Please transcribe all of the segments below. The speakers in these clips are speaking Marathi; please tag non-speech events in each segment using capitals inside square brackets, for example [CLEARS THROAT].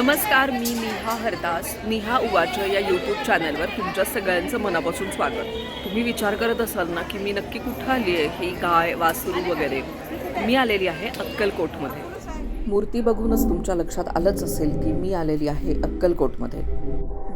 नमस्कार मी निहा हरदास निहा उवाच या यूट्यूब चॅनलवर तुमच्या सगळ्यांचं मनापासून स्वागत. तुम्ही विचार करत असाल ना की मी नक्की कुठं आली आहे ही गाय वासरू वगैरे. मी आलेली आहे अक्कलकोटमध्ये. मूर्ती बघूनच तुमच्या लक्षात आलंच असेल की मी आलेली आहे अक्कलकोटमध्ये.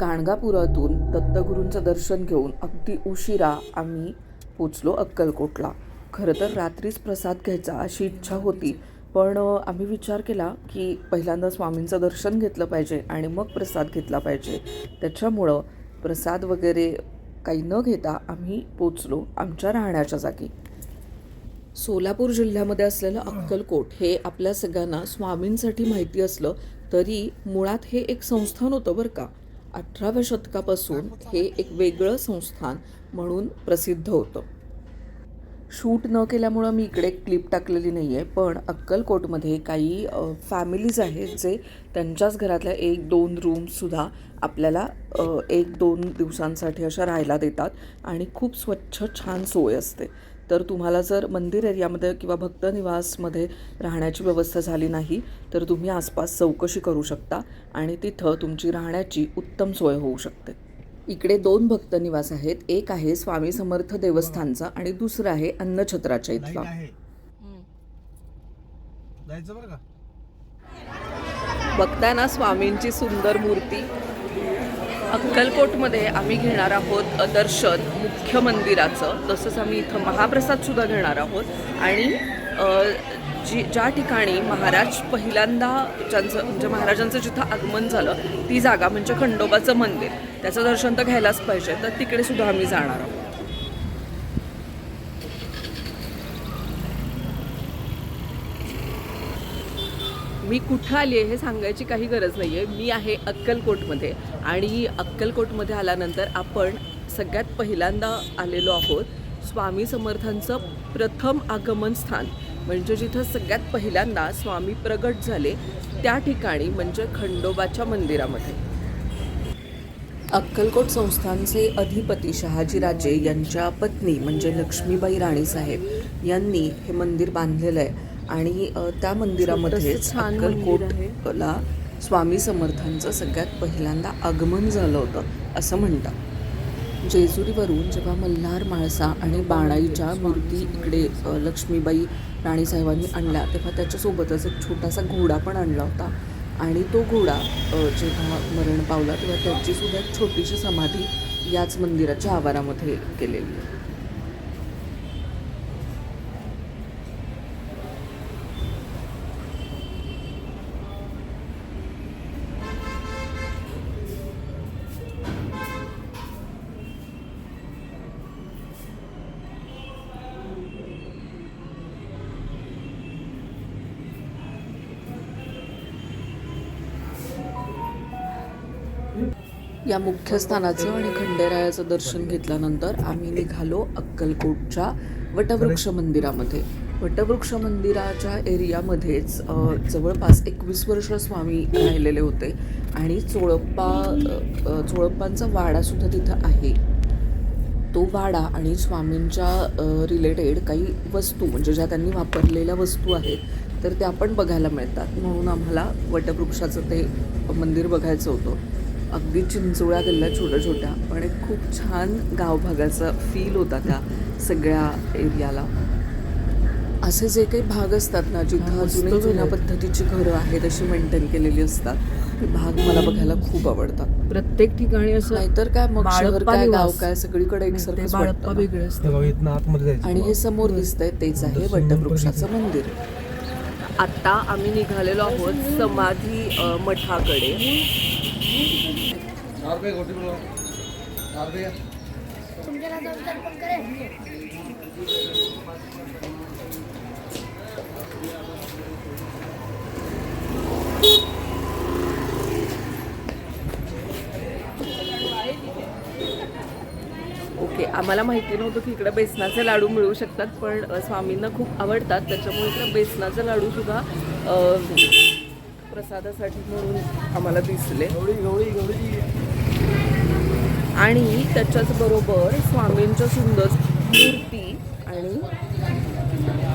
गाणगापुरातून दत्तगुरूंचं दर्शन घेऊन अगदी उशिरा आम्ही पोचलो अक्कलकोटला. खरं तर रात्रीच प्रसाद घ्यायचा अशी इच्छा होती पण आम्ही विचार केला की पहिल्यांदा स्वामींचं दर्शन घेतलं पाहिजे आणि मग प्रसाद घेतला पाहिजे. त्याच्यामुळं प्रसाद वगैरे काही न घेता आम्ही पोचलो आमच्या राहण्याच्या जागी. सोलापूर जिल्ह्यामध्ये असलेलं अक्कलकोट हे आपल्या सगळ्यांना स्वामींसाठी माहिती असलं तरी मुळात हे एक संस्थान होतं बरं का. अठराव्या शतकापासून हे एक वेगळं संस्थान म्हणून प्रसिद्ध होतं. शूट न केल्यामुळं मी इकडे क्लिप टाकलेली नाही आहे पण अक्कलकोटमध्ये काही फॅमिलीज आहेत जे त्यांच्याच घरातल्या एक दोन रूमसुद्धा आपल्याला एक दोन दिवसांसाठी अशा राहायला देतात आणि खूप स्वच्छ छान सोय असते. तर तुम्हाला जर मंदिर एरियामध्ये किंवा भक्त निवासमध्ये राहण्याची व्यवस्था झाली नाही तर तुम्ही आसपास चौकशी करू शकता आणि तिथं तुमची राहण्याची उत्तम सोय होऊ शकते. इकडे दोन भक्त निवास आहेत. एक आहे स्वामी समर्थ देवस्थानचा आणि दुसरं आहे अन्नछत्राच्या इथला. लाइट आहे. जायचं बरं का? बघताय ना स्वामींची सुंदर मूर्ती? अक्कलकोटमध्ये आम्ही घेणार आहोत दर्शन मुख्य मंदिराचं. तसंच आम्ही इथं महाप्रसादसुद्धा घेणार आहोत. आणि जी ज्या ठिकाणी महाराज पहिल्यांदा ज्यांचं म्हणजे महाराजांचं जिथं आगमन झालं ती जागा म्हणजे खंडोबाचं मंदिर. त्याचं दर्शन तर घ्यायलाच पाहिजे तर तिकडे सुद्धा आम्ही जाणार आहोत. मी कुठं आली आहे हे सांगायची काही गरज नाही आहे मी आहे अक्कलकोटमध्ये आणि अक्कलकोटमध्ये आल्यानंतर आपण सगळ्यात पहिल्यांदा आलेलो आहोत स्वामी समर्थांचं प्रथम आगमन स्थान. म्हणजे जिथं सगळ्यात पहिल्यांदा स्वामी प्रगट झाले त्या ठिकाणी म्हणजे खंडोबाच्या मंदिरामध्ये. अक्कलकोट संस्थानचे अधिपती शहाजीराजे यांच्या पत्नी म्हणजे लक्ष्मीबाई राणीसाहेब यांनी हे मंदिर बांधलेलं आहे आणि त्या मंदिरामध्येच अक्कलकोटला स्वामी समर्थांचं सगळ्यात पहिल्यांदा आगमन झालं होतं असं म्हणतात. जेजुरीवरून जेव्हा मल्हार माळसा आणि बाणाईच्या मूर्ती इकडे लक्ष्मीबाई राणीसाहेबांनी आणला तेव्हा त्याच्यासोबतच एक छोटासा घोडा पण आणला होता. आणि तो घोडा जेव्हा मरण पावला तेव्हा त्याचीसुद्धा एक छोटीशी समाधी याच मंदिराच्या आवारामध्ये केलेली आहे. या मुख्य स्थानाचं आणि खंडेरायाचं दर्शन घेतल्यानंतर आम्ही निघालो अक्कलकोटच्या वटवृक्ष मंदिरामध्ये. वटवृक्ष मंदिराच्या एरियामध्येच जवळपास एकवीस वर्ष स्वामी राहिलेले होते आणि चोळप्पा चोळप्पांचा वाडासुद्धा तिथं आहे. तो वाडा आणि स्वामींच्या रिलेटेड काही वस्तू म्हणजे ज्या त्यांनी वापरलेल्या वस्तू आहेत तर त्या पण बघायला मिळतात. म्हणून आम्हाला वटवृक्षाचं ते मंदिर बघायचं होतं. अगदी चिंचोळ्या गल्ल्या छोट्या छोट्या पण एक खूप छान गावभागाचा फील होता त्या सगळ्या एरियाला. असे जे काही भाग असतात ना जिथं अजूनही जुन्या पद्धतीची घरं आहेत अशी मेंटेन केलेली असतात ते भाग मला बघायला खूप आवडतात. प्रत्येक ठिकाणी असं नाहीतर काय मग शहर काय गाव. काय सगळीकडे एकसारखंच बाळप्पा वाटतं आणि हे समोर दिसतंय तेच आहे वटवृक्षाचं मंदिर. आता आम्ही निघालेलो आहोत समाधी ओके आम्हाला माहिती नव्हतं की इकडे बेसनाचे लाडू मिळू शकतात पण स्वामींना खूप आवडतात त्याच्यामुळे इकडे बेसनाचे लाडू सुद्धा अ, प्रसादासाठी म्हणून आम्हाला दिसले. आणि त्याच्याच बरोबर स्वामींच्या सुंदर मूर्ती आणि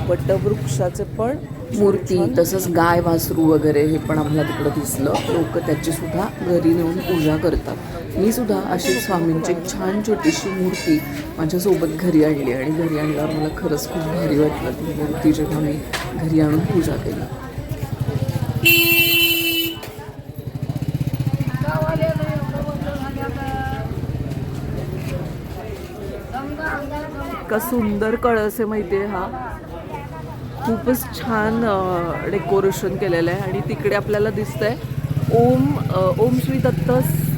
वटवृक्षाचे पण मूर्ती तसंच गाय वासरू वगैरे हे पण आम्हाला तिकडं दिसलं. लोक त्याची सुद्धा घरी नेऊन पूजा करतात. मी सुद्धा अशी स्वामींची छान छोटीशी मूर्ती माझ्यासोबत घरी आणली आणि घरी आणल्यावर मला खरंच खूप भारी वाटलं ती मूर्ती जेव्हा मी घरी आणून पूजा केली. इतका सुंदर कळस आहे माहिती आहे हा. खूपच छान डेकोरेशन केलेलं आहे आणि तिकडे आपल्याला दिसतंय ओम ओम श्री दत्त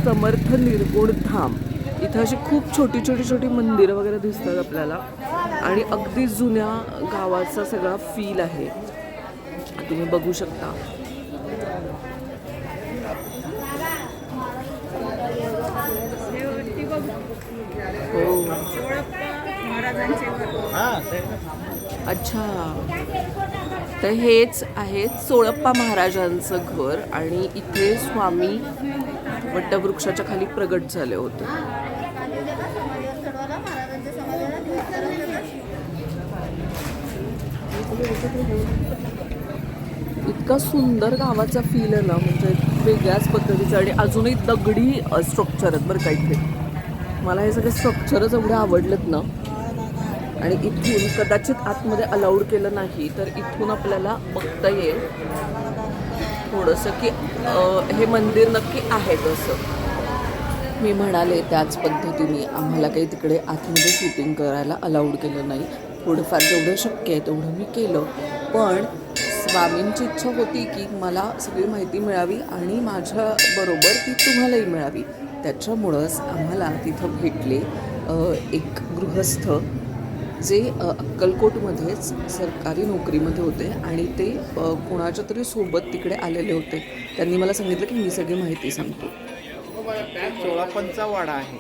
समर्थ निर्गुण धाम. इथं अशी खूप छोटी छोटी छोटी मंदिरं वगैरे दिसतात आपल्याला. आणि अगदी जुन्या गावाचा सगळा फील आहे. तुम्ही बघू शकता हो अच्छा. तर हेच आहे सोळप्पा महाराजांचं घर आणि इथे स्वामी वटवृक्षाच्या खाली प्रगट झाले होते. इतका सुंदर गावाचा फील आहे ना म्हणजे वेगळ्याच पद्धतीचं आणि अजूनही दगडी स्ट्रक्चर आहेत बरं का इथे. मला हे सगळे स्ट्रक्चरच एवढे आवडलेत ना आणि इथून कदाचित आतमध्ये अलाउड केलं नाही तर इथून आपल्याला बघता येईल. थोडंसं की हे मंदिर नक्की आहे कसं? मी म्हणाले त्याच पद्धतीने आम्हाला काही तिकडे आतमध्ये शूटिंग करायला अलाउड केलं नाही. थोडंफार जेवढं शक्य आहे तेवढं मी केलं. पण स्वामींची इच्छा होती की मला सगळी माहिती मिळावी आणि माझ्याबरोबर ती तुम्हालाही मिळावी. त्याच्यामुळंच आम्हाला तिथं भेटले एक गृहस्थ. जे अक्कलकोटमध्येच सरकारी नोकरीमध्ये होते आणि ते कोणाच्या तरी सोबत तिकडे आलेले होते. त्यांनी मला सांगितलं की मी सगळी माहिती सांगतो. चोळापंचा वाडा आहे.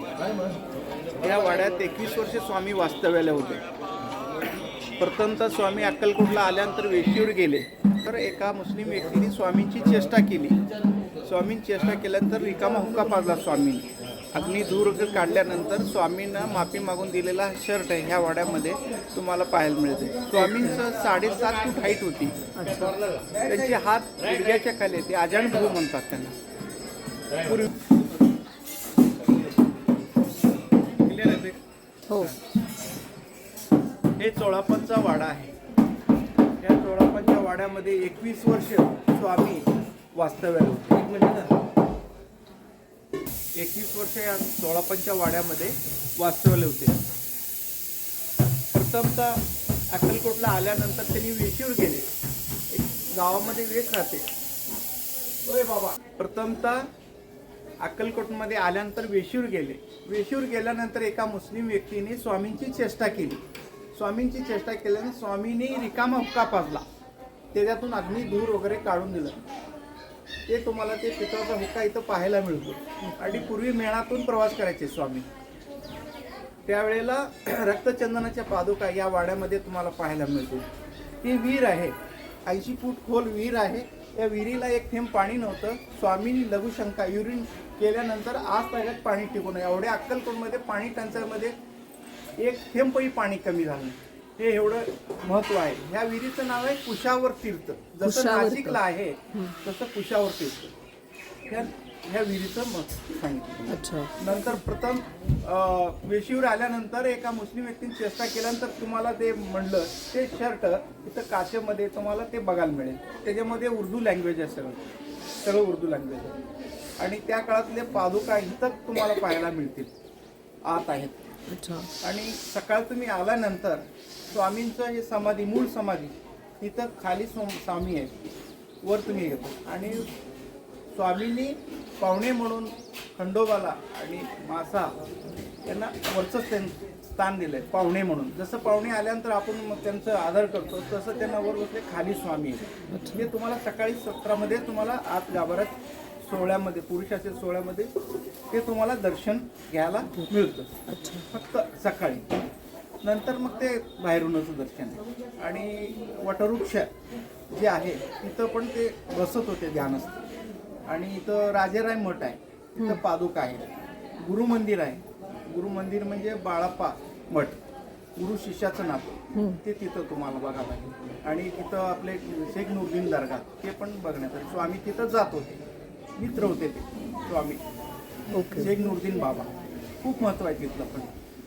या वाड्यात एकवीस वर्षे स्वामी वास्तव्याला होते. प्रथमतः स्वामी अक्कलकोटला आल्यानंतर वेशीवर गेले. तर एका मुस्लिम व्यक्तीने स्वामींची चेष्टा केली. स्वामींची चेष्टा केल्यानंतर रिकामा हुक्का पाजला स्वामींनी. अग्नी दूर काढल्यानंतर स्वामींना माफी मागून दिलेला शर्ट आहे ह्या वाड्यामध्ये तुम्हाला पाहायला मिळते स्वामींचं साडेसात फूट हाईट होती त्यांचे हात गुडघ्याच्या खाली आहे. ते आजाण भाऊ म्हणतात त्यांना पूर्वी? हो हे चोळापंचा वाडा आहे या चोळापंच्या वाड्यामध्ये एकवीस वर्ष स्वामी वास्तव्याला होते. एकवीस वर्ष या चोळापंच्या वाड्यामध्ये वास्तव्याला होते. प्रथमतः अक्कलकोटला आल्यानंतर त्यांनी वेशीवर गेले. एक गावामध्ये वेश राहते. होय बाबा. प्रथमतः अक्कलकोटमध्ये आल्यानंतर वेशीवर गेले. वेशीवर गेल्यानंतर एका मुस्लिम व्यक्तीने स्वामींची चेष्टा केली. स्वामींची चेष्टा केल्याने स्वामींनी रिकामा हुक्का पाजला. त्याच्यातून अग्नी धूर वगैरे काढून दिलं. ते तुम्हाला ते पितळाचा हुक्का इथं पाहायला मिळतो. आणि पूर्वी मेणातून प्रवास करायचे स्वामी. त्यावेळेला [CLEARS THROAT] रक्तचंदनाच्या पादुका या वाड्यामध्ये तुम्हाला पाहायला मिळतो ही विहीर आहे. ऐंशी फूट खोल विहीर आहे. या विहिरीला एक थेंब पाणी नव्हतं. स्वामींनी लघुशंका युरिन केल्यानंतर आज ताग्यात पाणी टिकून एवढ्या अक्कलकोटमध्ये पाणी टंचाईमध्ये एक थेंबही पाणी कमी झालं हे एवढं महत्त्व आहे. ह्या विहिरीचं नाव आहे कुशावर तीर्थ. जसं कुशावर नाशिकला आहे तसं कुशावर तीर्थ. ह्या ह्या विहिरीचं मत सांगितलं. अच्छा. नंतर प्रथम अं, वेशीवर आल्यानंतर एका मुस्लिम व्यक्तीने चेष्टा केल्यानंतर तुम्हाला ते म्हणलं ते शर्ट इथं काचेमध्ये तुम्हाला ते बघायला मिळेल. त्याच्यामध्ये उर्दू लँग्वेज आहे सगळं. सगळं उर्दू लँग्वेज आहे. आणि त्या काळातले पादुका इथं तुम्हाला पाहायला मिळतील. आत आहेत. अच्छा. आणि सकाळ तुम्ही आल्यानंतर स्वामींचं हे समाधी मूळ समाधी तिथं खाली स्व- स्वामी आहे वर तुम्ही येतो आणि स्वामींनी पाहुणे म्हणून खंडोबाला आणि मासा यांना वरचं त्यां- स्थान दिलंय पाहुणे म्हणून. जसं पाहुणे आल्यानंतर आपण मग त्यांचं आदर करतो तसं त्यांना वर बसले खाली स्वामी आहे हे तुम्हाला सकाळी सत्रामध्ये तुम्हाला आत गाभाऱ्यात सोहळ्यामध्ये पुरुषाच्या सोहळ्यामध्ये ते तुम्हाला दर्शन घ्यायला मिळतं. फक्त सकाळी. नंतर मग ते बाहेरूनच दर्शन आहे. आणि वटवृक्ष जे आहे तिथं पण ते बसत होते ध्यानस्थ. आणि इथं राजेराय मठ आहे तिथं पादुका आहे गुरुमंदिर आहे. गुरुमंदिर म्हणजे बाळाप्पा मठ. गुरु शिष्याचं नातं ते तिथं तुम्हाला बघायला लागेल आणि तिथं आपले शेख नुरदीन दर्गा ते पण बघण्यासाठी स्वामी तिथं जात होते. मित्र होते ते स्वामी. ओके. शेख नुरदीन बाबा. खूप महत्त्व आहे तिथलं पण.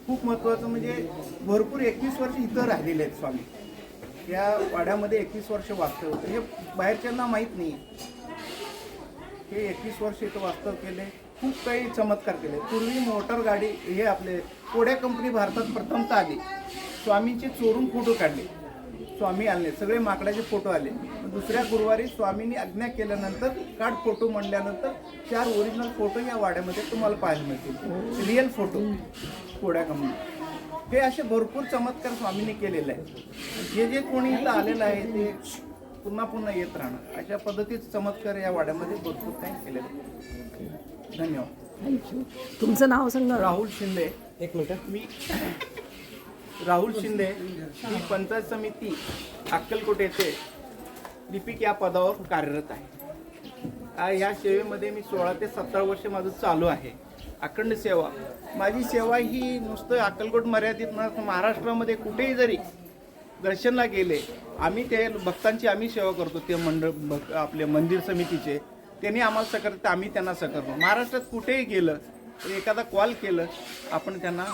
खूप महत्वाचं म्हणजे भरपूर एकवीस वर्ष इथं राहिलेले आहेत स्वामी. या वाड्यामध्ये एकवीस वर्ष वास्तव होतं. हे बाहेरच्यांना माहीत नाही. हे एकवीस वर्ष इथं वास्तव केले. खूप काही चमत्कार केले. पूर्वी मोटर गाडी हे आपले कोड्या कंपनी भारतात प्रथमतः आली. स्वामींचे चोरून फोटो काढले. स्वामी आले सगळे माकडाचे फोटो आले. दुसऱ्या गुरुवारी स्वामींनी आज्ञा केल्यानंतर काढ फोटो म्हणल्यानंतर चार ओरिजिनल फोटो या वाड्यामध्ये तुम्हाला पाहायला मिळतील. रिअल फोटो कोड्या कंपनी हे असे भरपूर चमत्कार स्वामींनी केलेले आहेत. जे जे कोणी इथं आलेलं आहे ते पुन्हा पुन्हा येत राहणार. अशा पद्धतीचे चमत्कार या वाड्यामध्ये भरपूर काही केलेले आहेत. धन्यवाद. थँक्यू तुमचं नाव सांगा. राहुल शिंदे. एक मिनिट. मी राहुल शिंदे ही पंचायत समिती अक्कलकोट येथे लिपिक या पदावर कार्यरत आहे. या सेवेमध्ये मी सोळा ते सतरा वर्ष माझं चालू आहे. अखंड सेवा. माझी सेवा ही नुसतं अक्कलकोट मर्यादित महाराष्ट्रामध्ये कुठेही जरी दर्शनला गेले आम्ही ते भक्तांची आम्ही सेवा करतो. ते मंडळ भक्त आपले मंदिर समितीचे. त्यांनी आम्हाला सहकार्य आम्ही त्यांना सकारतो महाराष्ट्रात कुठेही गेलं एखादा कॉल केलं आपण त्यांना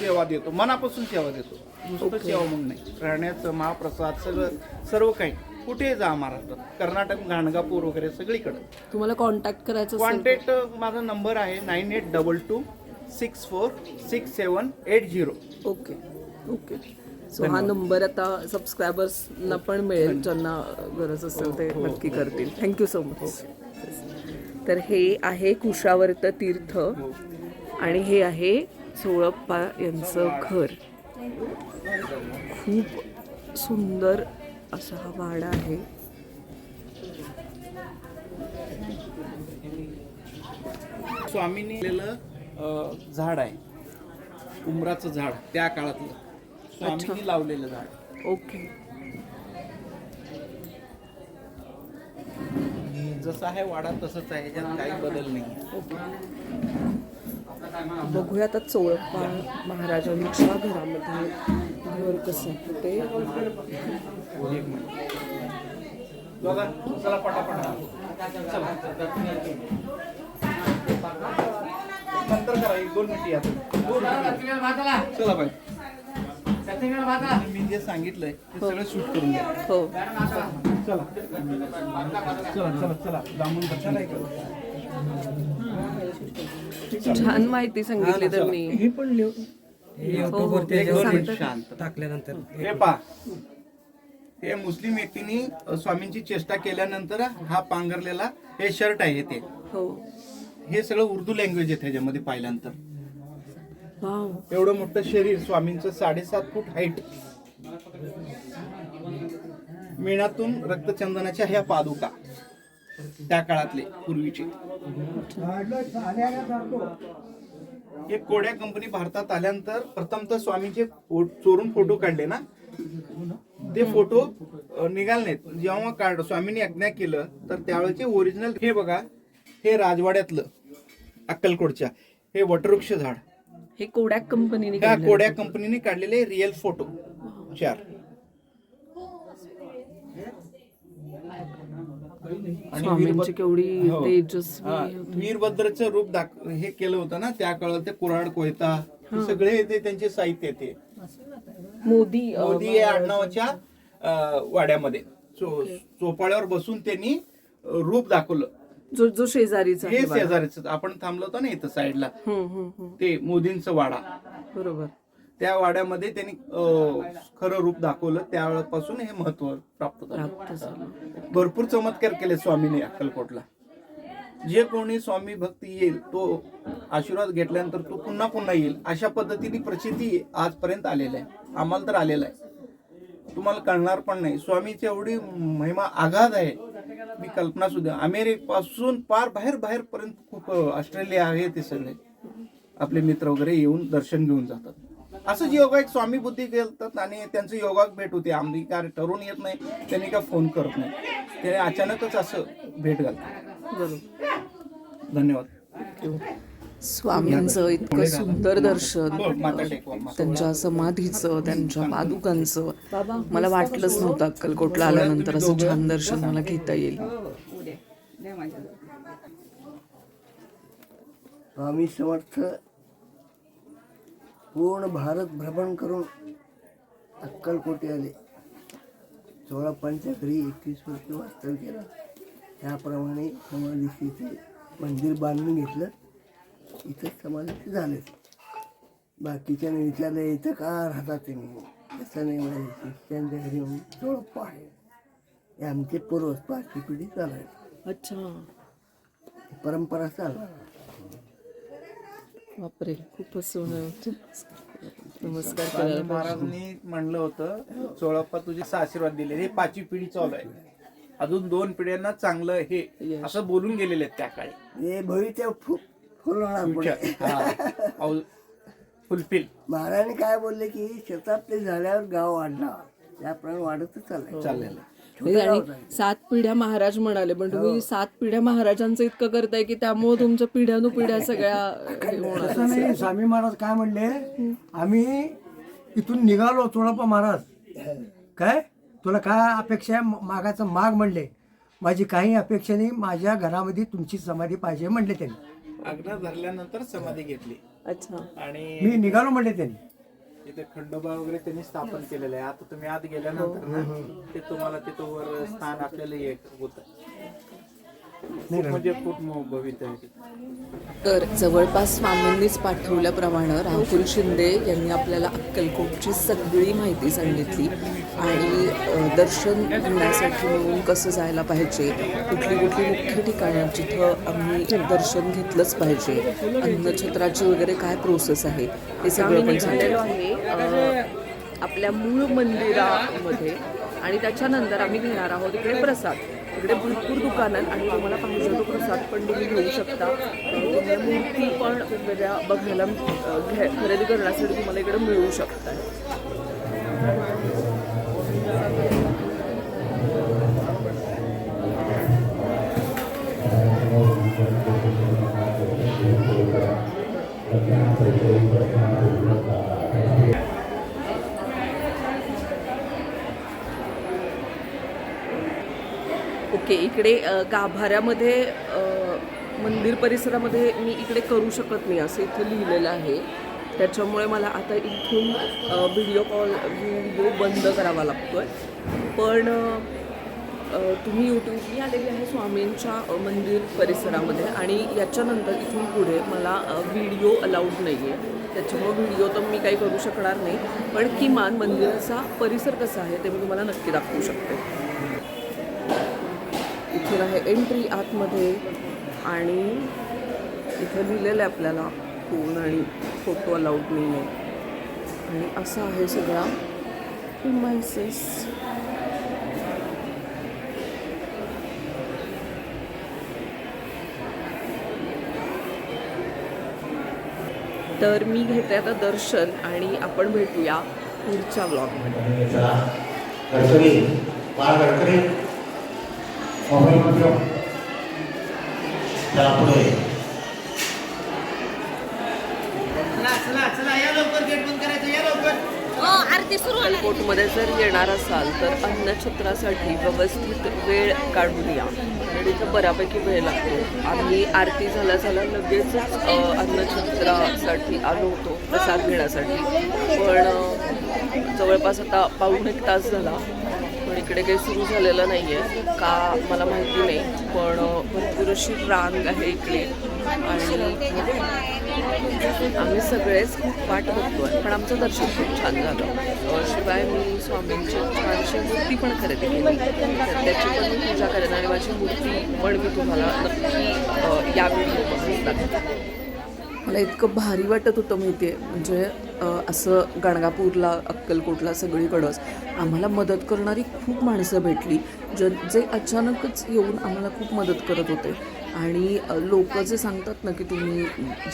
सेवा देतो. मनापासून सेवा देतो. नुसतं सेवा म्हणून नाही. राहण्याचं महाप्रसाद सगळं सर्व काही. कुठेही जा महाराष्ट्रात. कर्नाटक गाणगापूर वगैरे सगळीकडं. तुम्हाला कॉन्टॅक्ट करायचं असेल तर- कॉन्टॅक्ट माझा नंबर आहे nine eight double two six four six seven eight zero. Okay. Okay. So हा नंबर आता सबस्क्रायबर्सना पण मिळेल ज्यांना गरज असेल ते नक्की करतील. थँक्यू सो मच तर हे आहे कुशावर्त तीर्थ आणि हे आहे सोळप्पा यांचं घर. खूप सुंदर असा हा वाडा आहे. स्वामींनी झाड आहे. उमराचं झाड त्या काळातलं. स्वामींनी लावलेलं झाड. ओके. जसं आहे वाडा तसंच आहे. याच्यात काही बदल नाही बघूया आता चोळप्पा महाराजांच्या घरामध्ये घर कसं आहे ते. चला पटापटा. चला नंतर करा एक दोन मिनिट या चला बाय मी जे सांगितलंय ते सगळं शूट करून द्या हो. चला. चला चला चला. एक छान माहिती सांगितली त्यांनी. हे पण लिहू. हे हो, हो. युट्यूबवरती एक दोन सांगतात. मिनिट शांत. टाकल्यानंतर. हे पहा. हे मुस्लिम व्यक्तींनी स्वामींची चेष्टा केल्यानंतर हा पांघरलेला हे शर्ट आहे ते. हो. हे सगळं उर्दू लँग्वेज आहे त्याच्यामध्ये पाहिल्यानंतर. वाव. एवढं मोठं शरीर स्वामींचं साडेसात फूट हाईट मेणातून रक्तचंदनाच्या ह्या पादुका त्या काळातले पूर्वीचे. हे कोड्या कंपनी भारतात आल्यानंतर प्रथमतः स्वामींचे फो- चोरून फोटो काढले ना? ते फोटो अ, निघाले नाहीत जेव्हा काढ स्वामींनी आज्ञा केलं तर त्यावेळेचे ओरिजिनल हे बघा हे राजवाड्यातलं अक्कलकोटच्या. हे वटवृक्ष झाड हे कोडॅक कंपनीने. कोड्या कंपनीने काढलेले रिअल फोटो चार. स्वामींची केवढी हो. तेजस्वी वीरभद्रचं रूप दाख हे केलं होतं ना त्या काळात ते कुऱ्हाड कोयता हे. सगळे ते त्यांचे साहित्य ते. मोदी अ, मोदी या आडनावाच्या अं, वाड्यामध्ये चो- चोपाळ्यावर बसून त्यांनी अं, रूप दाखवलं. जो जो शेजारीचा हे आहे. शेजारीच आपण थांबलो होतो ना इथं साईडला हम्म, हम्म, हम्म. ते मोदींचं वाडा. बरोबर. त्या वाड्यामध्ये त्यांनी खरं रूप दाखवलं. त्यावेळेपासून हे महत्त्व प्राप्त झालं. भरपूर चमत्कार केले स्वामीने अक्कलकोटला. जे कोणी स्वामी भक्त येईल तो आशीर्वाद घेतल्यानंतर तो पुन्हा पुन्हा येईल अशा पद्धतीने प्रचिती आजपर्यंत आलेल्या आहे. आम्हाला तर आलेला आहे. तुम्हाला कळणार पण नाही. स्वामीची एवढी महिमा आघात आहे. मी कल्पना सुद्धा अमेरिकेपासून पार बाहेर बाहेर पर्यंत खूप ऑस्ट्रेलिया आहे ते सगळे. आपले मित्र वगैरे येऊन दर्शन घेऊन जातात. असंच योगायोग स्वामी बुद्धी घेतात आणि त्यांचं योगाक भेट होते. आम्ही काय ठरवून येत नाही त्यांनी का फोन करत नाही. ते अचानकच असं भेट घालतात. बरोबर धन्यवाद. स्वामींचं इतकं सुंदर दर्शन माता. त्यांच्या समाधीचं त्यांच्या पादुकांचं. मला वाटलंच नव्हतं अक्कलकोटला आल्यानंतर असं छान दर्शन मला घेता येईल. स्वामी समर्थ पूर्ण भारत भ्रमण करून अक्कलकोटे आले. सोळा घरी एकवीस वर्ष वास्तव्य केलं. त्याप्रमाणे समाधीचे मंदिर बांधून घेतलं. इथं समाधीचे झाले. बाकीच्या विचारलं इथं का राहतात तुम्ही तसं नाही म्हणजे शिष्यांच्या घरी म्हणून आहे. हे आमचे पूर्वज पाचवी पिढी चालायची अच्छा. परंपरा चालणार बापरे खूपच सोनं नमस्कार महाराजांनी म्हणलं होतं चोळप्पा तुझे आशीर्वाद दिले. हे पाचवी पिढी चालू आहे. अजून दोन पिढ्यांना चांगलं हे असं बोलून गेलेले आहेत त्या काळी. हे भविष्य फु फुलवणार पुढे फुलफिल महाराजांनी काय बोलले की शताब्दी झाल्यावर गाव वाढणार. त्याप्रमाणे वाढतच चाललंय. चाललेलं. आहे. सात पिढ्या महाराज म्हणाले पण तुम्ही सात पिढ्या महाराजांचं इतकं करताय की त्यामुळे तुमच्या पिढ्यानुपिढ्या सगळ्या हे स्वामी महाराज काय म्हणले आम्ही इथून निघालो चोळप्पा महाराज. काय? तुला काय अपेक्षा आहे? म- मागायचं माग म्हणले. माझी काही अपेक्षा नाही माझ्या घरामध्ये तुमची समाधी पाहिजे म्हणले त्यांनी. आग्रा धरल्यानंतर समाधी घेतली. अच्छा. आणि मी निघालो म्हणले त्यांनी. इथे खंडोबा वगैरे त्यांनी स्थापन केलेलं आहे. आता तुम्ही आत गेल्यानंतर ना ते तुम्हाला तिथं वर स्थान आपल्याला हे होत. म्हणजे खूप आहे. तर जवळपास स्वामींनीच पाठवल्याप्रमाणे राहुल शिंदे यांनी आपल्याला अक्कलकोटची सगळी माहिती सांगितली आणि अ, दर्शन घेण्यासाठी म्हणून कसं जायला पाहिजे कुठली कुठली मुख्य ठिकाणं जिथं आम्ही दर्शन घेतलंच पाहिजे अन्नछत्राची वगैरे काय प्रोसेस आहे हे सगळं पण झालेलो आहे आपल्या मूळ मंदिरामध्ये आणि त्याच्यानंतर आम्ही घेणार आहोत इकडे प्रसाद. इकडे भरपूर दुकानं आहेत आणि तुम्हाला पाहिजे तो प्रसाद पण तुम्ही घेऊ शकता. तुम्हाला मूर्ती पण वेगवेगळ्या बघायला घ्या खरेदी करण्यासाठी तुम्हाला इकडे मिळू शकतात. ओके इकडे गाभाऱ्यामध्ये मंदिर परिसरामध्ये मी इकडे करू शकत नाही असं इथं लिहिलेलं आहे. त्याच्यामुळे मला आता इथून व्हिडिओ कॉल व्हिडिओ बंद करावा लागतो आहे पण तुम्ही यूट्यूबनी आलेली आहे स्वामींच्या मंदिर परिसरामध्ये आणि याच्यानंतर इथून पुढे मला व्हिडिओ अलाउड नाही आहे त्याच्यामुळे व्हिडिओ तर मी काही करू शकणार नाही. पण किमान मंदिराचा परिसर कसा आहे ते मी तुम्हाला नक्की दाखवू शकते. इथून आहे एंट्री आतमध्ये. आणि इथं लिहिलेलं आहे आपल्याला फोन आणि फोटो अलाउड नाही आहे आणि असं आहे सगळा. मायसेस तर मी घेते आता दर्शन आणि आपण भेटूया पुढच्या ब्लॉगमध्ये मोबाईल मध्ये चला पुढे कोटमध्ये जर येणार असाल तर अन्नछत्रासाठी व्यवस्थित वेळ काढून या आणि इथं बऱ्यापैकी वेळ लागतो आम्ही आरती झाल्या झाल्या लगेचच अ, अन्नछत्रासाठी आलो होतो प्रसाद घेण्यासाठी पण जवळपास आता पाऊण एक तास झाला पण इकडे काही सुरू झालेलं नाही आहे का मला माहिती नाही. पण भरपूर अशी रांग आहे इकडे. आणि आम्ही सगळेच खूप वाट आहे पण आमचं दर्शन खूप छान झालं. शिवाय मी स्वामींची छानशी मूर्ती पण खरेदी केली. त्याची पण मी पूजा करेन आणि माझी मूर्ती पण मी तुम्हाला नक्की अ, या व्हिडिओमध्ये दाखवेन मला इतकं भारी वाटत होतं माहिती आहे म्हणजे असं गाणगापूरला अक्कलकोटला सगळीकडंच आम्हाला मदत करणारी खूप माणसं भेटली ज जे अचानकच येऊन आम्हाला खूप मदत करत होते. आणि लोक जे सांगतात ना की तुम्ही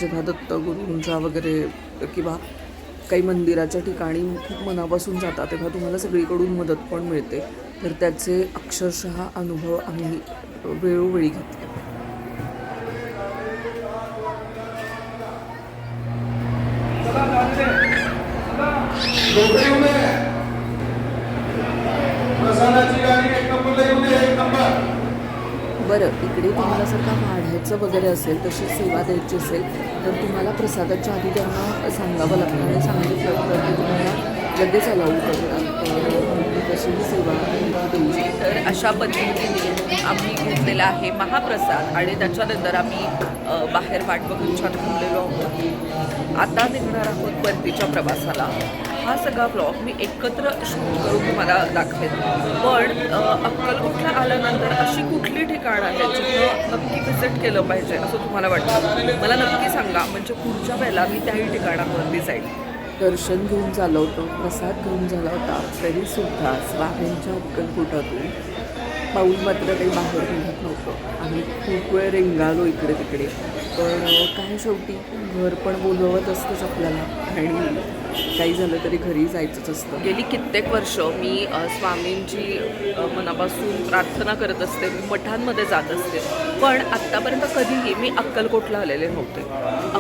जेव्हा दत्तगुरूंचा वगैरे किंवा काही मंदिराच्या ठिकाणी खूप मनापासून जाता तेव्हा तुम्हाला सगळीकडून मदत पण मिळते. तर त्याचे अक्षरशः अनुभव आम्ही वेळोवेळी घेतले. झोपडी येऊ नये प्रसादाची गाडी एक नंबरला येऊ नये एक नंबर बरं इकडे तुम्हाला जर का वाढायचं वगैरे असेल तशी सेवा द्यायची असेल तर तुम्हाला प्रसादाच्या आधी त्यांना सांगावं लागतं. आणि सांगितलं तर ते तुम्हाला लगेच अलाऊ करतात तर तशी सेवा तर अशा पद्धतीने आम्ही घेतलेला आहे महाप्रसाद आणि त्याच्यानंतर आम्ही बाहेर वाट बघून छान थांबलेलो आहोत. आता निघणार आहोत परतीच्या प्रवासाला. हा सगळा ब्लॉग मी एकत्र शूट करून तुम्हाला दाखवेन. पण अक्कलकोटला आल्यानंतर अशी कुठली ठिकाणं आहेत जिथं नक्की व्हिजिट केलं पाहिजे असं तुम्हाला वाटतं? मला नक्की सांगा. म्हणजे पुढच्या वेळेला मी त्याही ठिकाणावरती जाईल. दर्शन घेऊन झालं होतं. प्रसाद घेऊन झाला होता. तरीसुद्धा स्वामींच्या अक्कलकोटातून पाऊल मात्र काही बाहेर निघत नव्हतं. आम्ही खूप वेळ रेंगालो इकडे तिकडे पण काय शेवटी? घर पण बोलवत असतंच आपल्याला. आणि काही झालं तरी घरी जायचंच असतं. गेली कित्येक वर्ष मी स्वामींची मनापासून प्रार्थना करत असते मी मठांमध्ये जात असते. पण आत्तापर्यंत कधीही मी अक्कलकोटला आलेले नव्हते.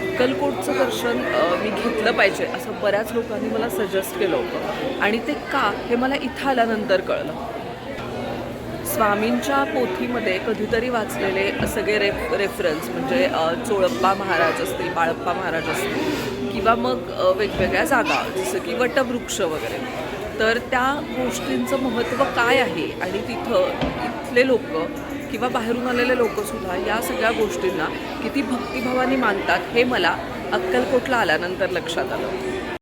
अक्कलकोटचं दर्शन मी घेतलं पाहिजे असं बऱ्याच लोकांनी मला सजेस्ट केलं होतं. आणि ते का हे मला इथं आल्यानंतर कळलं. स्वामींच्या पोथीमध्ये कधीतरी वाचलेले सगळे रेफ रेफरन्स म्हणजे चोळप्पा महाराज असतील बाळप्पा महाराज असतील किंवा मग वेगवेगळ्या जागा जसं की वटवृक्ष वगैरे. तर त्या गोष्टींचं महत्त्व काय आहे? आणि तिथं इथले लोक किंवा बाहेरून आलेले लोकसुद्धा या सगळ्या गोष्टींना किती भक्तिभावाने मानतात हे मला अक्कलकोटला आल्यानंतर लक्षात आलं.